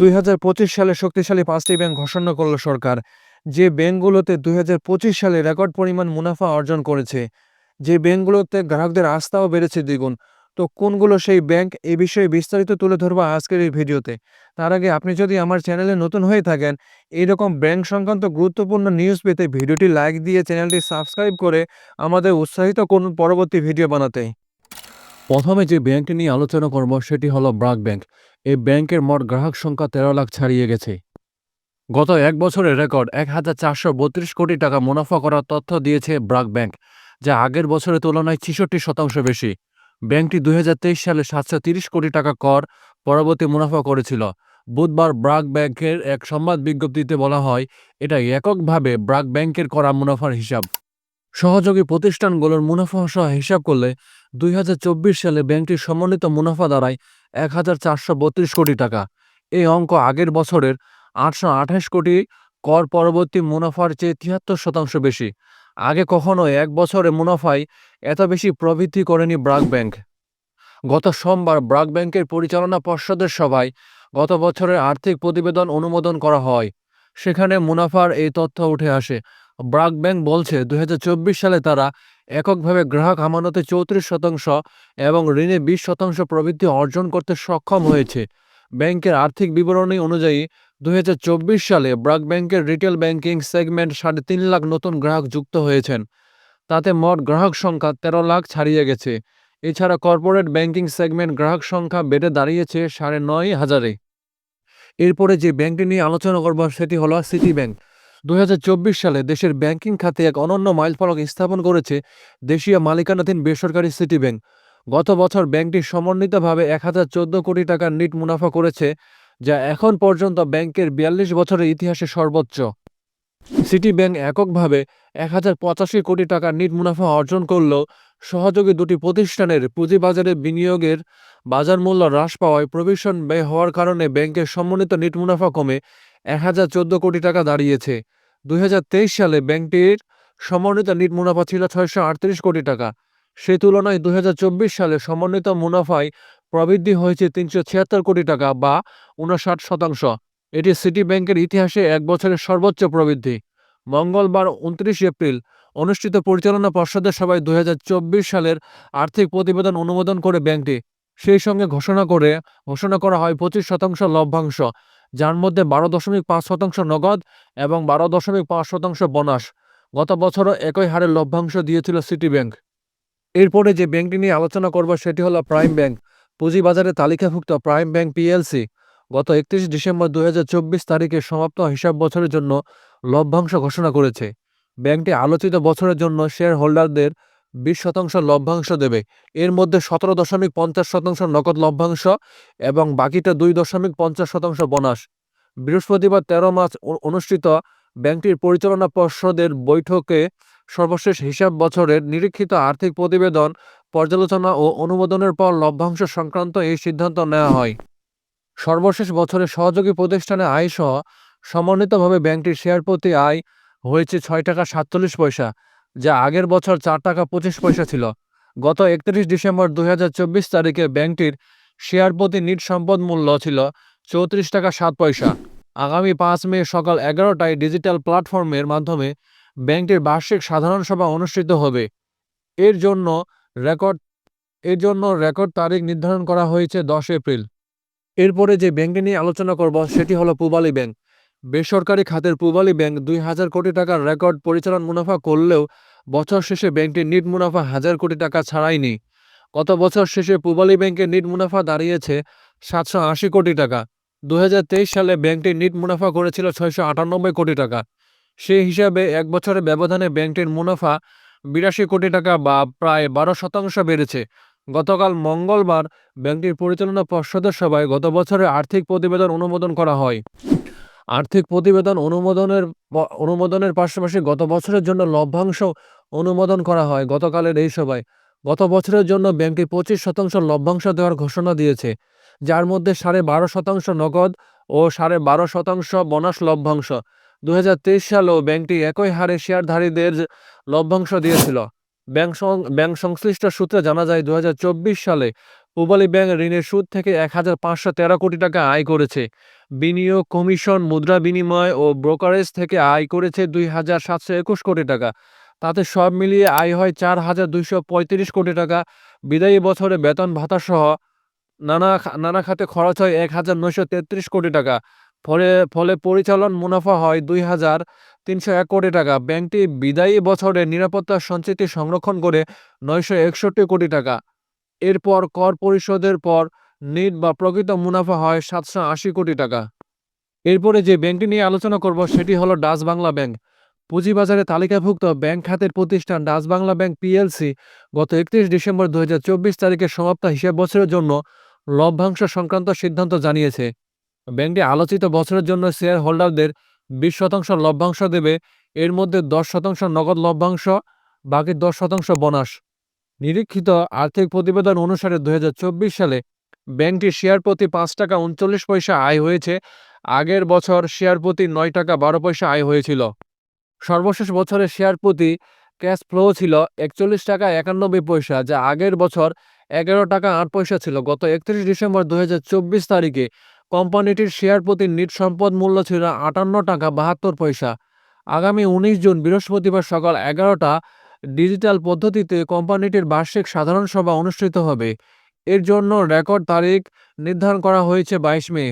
দুই হাজার পঁচিশ সালে শক্তিশালী পাঁচটি ব্যাংক ঘোষণা করল সরকার, যে ব্যাংকগুলোতে দুই সালে রেকর্ড পরিমাণ মুনাফা অর্জন করেছে। যে ব্যাংকগুলোতে গ্রাহকদের আস্থাও বেড়েছে দ্বিগুণ। তো কোনগুলো সেই ব্যাংক, এ বিষয়ে বিস্তারিত তুলে ধরবো আজকের এই ভিডিওতে। তার আগে আপনি যদি আমার চ্যানেলে নতুন হয়ে থাকেন, এইরকম ব্যাংক সংক্রান্ত গুরুত্বপূর্ণ নিউজ পেতে ভিডিওটি লাইক দিয়ে চ্যানেলটি সাবস্ক্রাইব করে আমাদের উৎসাহিত করুন পরবর্তী ভিডিও বানাতে। প্রথমে যে ব্যাংকটি নিয়ে আলোচনা করব, সেটি হলো ব্রাক ব্যাংক। এই ব্যাংকের মোট গ্রাহক সংখ্যা তেরো লাখ ছাড়িয়ে গেছে। গত এক বছরের রেকর্ড, এক হাজার চারশো বত্রিশ কোটি টাকা মুনাফা করার তথ্য দিয়েছে ব্রাক ব্যাংক, যা আগের বছরের তুলনায় ছেষট্টি শতাংশ বেশি। ব্যাংকটি দু হাজার তেইশ সালে সাতশো তিরিশ কোটি টাকা কর পরবর্তী মুনাফা করেছিল। বুধবার ব্রাক ব্যাংকের এক সংবাদ বিজ্ঞপ্তিতে বলা হয় এটা এককভাবে ব্রাক ব্যাংকের করা মুনাফার হিসাব। সহযোগী প্রতিষ্ঠানগুলোর মুনাফা সহ হিসাব করলে দুই হাজার চব্বিশ সালে ব্যাংকটির সমন্বিত মুনাফা দাঁড়ায় এক হাজার চারশো বত্রিশ কোটি টাকা। এই অঙ্ক আগের বছরের আটশো আঠাশ কোটি, কর পরবর্তী মুনাফার চেয়ে তিয়াত্তর শতাংশ বেশি। আগে কখনো এক বছরে মুনাফায় এত বেশি প্রবৃদ্ধি করেনি ব্রাক ব্যাংক। গত সোমবার ব্রাক ব্যাংকের পরিচালনা পর্ষদের সভায় গত বছরের আর্থিক প্রতিবেদন অনুমোদন করা হয়। সেখানে মুনাফার এই তথ্য উঠে আসে। ব্রাক ব্যাংক বলছে দুই হাজার চব্বিশ সালে তারা এককভাবে গ্রাহক আমানতে চৌত্রিশ শতাংশ এবং ঋণে বিশ শতাংশ প্রবৃদ্ধি অর্জন করতে সক্ষম হয়েছে। ব্যাংকের আর্থিক বিবরণী অনুযায়ী দু হাজার চব্বিশ সালে ব্রাক ব্যাংকের রিটেল ব্যাংকিং সেগমেন্ট সাড়ে তিন লাখ নতুন গ্রাহক যুক্ত হয়েছেন। তাতে মোট গ্রাহক সংখ্যা তেরো লাখ ছাড়িয়ে গেছে। এছাড়া কর্পোরেট ব্যাংকিং সেগমেন্ট গ্রাহক সংখ্যা বেড়ে দাঁড়িয়েছে সাড়ে নয় হাজারে। এরপরে যে ব্যাংকটি নিয়ে আলোচনা করব সেটি হলো সিটি ব্যাংক দু হাজার চব্বিশ সালে দেশের ব্যাংকিং খাতে এক অনন্য মাইলফলক স্থাপন করেছে দেশীয় মালিকানাধীন বেসরকারি সিটি ব্যাংক। গত বছর ব্যাংকটি সমন্বিতভাবে এক হাজার চোদ্দ কোটি টাকার নিট মুনাফা করেছে, যা এখন পর্যন্ত ব্যাংকের বিয়াল্লিশ বছরের ইতিহাসে সর্বোচ্চ। সিটি ব্যাংক এককভাবে এক হাজার পঁচাশি কোটি টাকার নিট মুনাফা অর্জন করলেও সহযোগী দুটি প্রতিষ্ঠানের পুঁজিবাজারে বিনিয়োগের বাজার মূল্য হ্রাস পাওয়ায় প্রভিশন ব্যয় হওয়ার কারণে ব্যাংকের সমন্বিত নিট মুনাফা কমে এক হাজার চোদ্দ কোটি টাকা দাঁড়িয়েছে। দুই সালে ব্যাংকটির সমন্বিত নিট মুনাফা ছিল ছয়শো আটত্রিশ কোটি টাকা। সে তুলনায় দুই সালে সমন্বিত মুনাফায় প্রবৃদ্ধি হয়েছে তিনশো ছিয়াত্তর কোটি টাকা বা উনষাট শতাংশ। এটি সিটি ব্যাংকের ইতিহাসে এক বছরের সর্বোচ্চ প্রবৃদ্ধি। মঙ্গলবার উনত্রিশ এপ্রিল অনুষ্ঠিত পরিচালনা পর্ষদের সভায় দুই হাজার চব্বিশ সালের আর্থিক প্রতিবেদন অনুমোদন করে ব্যাংকটি। সেই সঙ্গে ঘোষণা করে, ঘোষণা করা হয় পঁচিশ শতাংশ লভ্যাংশ। যার মধ্যে বারো দশমিক পাঁচ শতাংশ নগদ এবং বারো দশমিক পাঁচ শতাংশ বোনাস। গত বছরও একই হারে লভ্যাংশ দিয়েছিল সিটি ব্যাংক। এরপরে যে ব্যাংকটি নিয়ে আলোচনা করব সেটি হলো প্রাইম ব্যাংক। পুঁজিবাজারে তালিকাভুক্ত প্রাইম ব্যাংক পিএলসি গত একত্রিশ ডিসেম্বর দুই হাজার চব্বিশ তারিখে সমাপ্ত হিসাব বছরের জন্য লভ্যাংশ ঘোষণা করেছে। ব্যাংকটি আলোচিত বছরের জন্য শেয়ার হোল্ডারদের বিশ শতাংশ লভ্যাংশ দেবে। এর মধ্যে সতেরো দশমিক পঞ্চাশ শতাংশ নগদ লভ্যাংশ এবং বাকিটা দুই দশমিক পঞ্চাশ শতাংশ বোনাস। বৃহস্পতিবার তেরো মার্চ অনুষ্ঠিত ব্যাংকটির পরিচালনা পর্ষদের বৈঠকে সর্বশেষ হিসাব বছরের নিরীক্ষিত আর্থিক প্রতিবেদন, পর্যালোচনা ও অনুমোদনের পর লভ্যাংশ সংক্রান্ত এই সিদ্ধান্ত নেওয়া হয়। সর্বশেষ বছরে সহযোগী প্রতিষ্ঠানে আয় সহ সমন্বিতভাবে ব্যাংকটির শেয়ার প্রতি আয় হয়েছে ছয় টাকা সাতচল্লিশ পয়সা। যা আগের বছর চার টাকা পঁচিশ পয়সা ছিল। গত একত্রিশ ডিসেম্বর দু হাজার চব্বিশ তারিখে ব্যাংকটির শেয়ার প্রতি নিট সম্পদ মূল্য ছিল চৌত্রিশ টাকা সাত পয়সা। আগামী পাঁচ মে সকাল এগারোটায় ডিজিটাল প্ল্যাটফর্মের মাধ্যমে ব্যাংকটির বার্ষিক সাধারণ সভা অনুষ্ঠিত হবে। এর জন্য রেকর্ড, এর জন্য রেকর্ড তারিখ নির্ধারণ করা হয়েছে দশ এপ্রিল। এরপরে যে ব্যাংকটি নিয়ে আলোচনা করব সেটি হলো পূবালী ব্যাংক। বেসরকারি খাতের পূবালী ব্যাংক দুই হাজার কোটি টাকার রেকর্ড পরিচালন মুনাফা করলেও বছর শেষে ব্যাংকটির নিট মুনাফা হাজার কোটি টাকা ছাড়ায়নি গত বছর শেষে পূবালী ব্যাংকের নিট মুনাফা দাঁড়িয়েছে সাতশো আশি কোটি টাকা। দু হাজার তেইশ সালে ব্যাংকটির নিট মুনাফা করেছিল ছয়শো আটানব্বই কোটি টাকা। সেই হিসাবে এক বছরের ব্যবধানে ব্যাংকটির মুনাফা বিরাশি কোটি টাকা বা প্রায় বারো শতাংশ বেড়েছে। গতকাল মঙ্গলবার ব্যাংকটির পরিচালনা পর্ষদের সভায় গত বছরের আর্থিক প্রতিবেদন অনুমোদন করা হয়। আর্থিক প্রতিবেদন অনুমোদনের অনুমোদনের পাশাপাশি গত বছরের জন্য লভ্যাংশ অনুমোদন করা হয় গতকালের এই সভায়। গত বছরের জন্য ব্যাংকটি পঁচিশ শতাংশ লভ্যাংশ দেওয়ার ঘোষণা দিয়েছে, যার মধ্যে সাড়ে বারো শতাংশ নগদ ও সাড়ে বারো শতাংশ বোনাস লভ্যাংশ। দুই হাজার তেইশ সালেও ব্যাংকটি একই হারে শেয়ারধারীদের লভ্যাংশ দিয়েছিল। ব্যাংক ব্যাংক সংশ্লিষ্ট সূত্রে জানা যায় দুই হাজার চব্বিশ সালে পূবালী ব্যাংক ঋণের সুদ থেকে এক হাজার পাঁচশো তেরো কোটি টাকা আয় করেছে। বিনিয়োগ কমিশন, মুদ্রা বিনিময় ও ব্রোকারেজ থেকে আয় করেছে দুই হাজার সাতশো একুশ কোটি টাকা। তাতে সব মিলিয়ে আয় হয় চার হাজার দুইশো পঁয়ত্রিশ কোটি টাকা। বিদায়ী বছরে বেতন ভাতা সহ নানা নানা খাতে খরচ হয় এক হাজার নয়শো তেত্রিশ কোটি টাকা। ফলে ফলে পরিচালন মুনাফা হয় দুই হাজার তিনশো এক কোটি টাকা। ব্যাংকটি বিদায়ী বছরে নিরাপত্তা সঞ্চিতি সংরক্ষণ করে নয়শো একষট্টি কোটি টাকা। এরপর কর পরিশোধের পর নিট বা প্রকৃত মুনাফা হয় সাতশো আশি কোটি টাকা। এরপরে যে ব্যাংকটি নিয়ে আলোচনা করব সেটি হলো ডাচ বাংলা ব্যাংক। পুঁজিবাজারে তালিকাভুক্ত ব্যাংক খাতের প্রতিষ্ঠান ডাচ বাংলা ব্যাংক পিএলসি গত একত্রিশ ডিসেম্বর দু হাজার চব্বিশ তারিখে সমাপ্ত হিসাব বছরের জন্য লভ্যাংশ সংক্রান্ত সিদ্ধান্ত জানিয়েছে। ব্যাংকটি আলোচিত বছরের জন্য শেয়ার হোল্ডারদের বিশ শতাংশ লভ্যাংশ দেবে, এর মধ্যে দশ শতাংশ নগদ লভ্যাংশ, বাকি দশ শতাংশ বোনাস। নিরীক্ষিত আর্থিক প্রতিবেদন অনুসারে দুহাজার চব্বিশ সালে ব্যাংকটির শেয়ার প্রতি পাঁচ টাকা উনচল্লিশ পয়সা আয় হয়েছে। আগের বছর শেয়ার প্রতি নয় টাকা বারো পয়সা আয় হয়েছিল। সর্বশেষ বছরে শেয়ার প্রতি ক্যাশ ফ্লো ছিল একচল্লিশ টাকা একানব্বই পয়সা, যা আগের বছর এগারো টাকা আট পয়সা ছিল। গত একত্রিশ ডিসেম্বর দুই হাজার চব্বিশ তারিখে কোম্পানিটির শেয়ার প্রতি নিট সম্পদ মূল্য ছিল আটান্ন টাকা বাহাত্তর পয়সা। আগামী উনিশ জুন বৃহস্পতিবার সকাল এগারোটা ডিজিটাল পদ্ধতিতে কোম্পানিটির বার্ষিক সাধারণ সভা অনুষ্ঠিত হবে। এর জন্য রেকর্ড তারিখ নির্ধারণ করা হয়েছে বাইশ মে।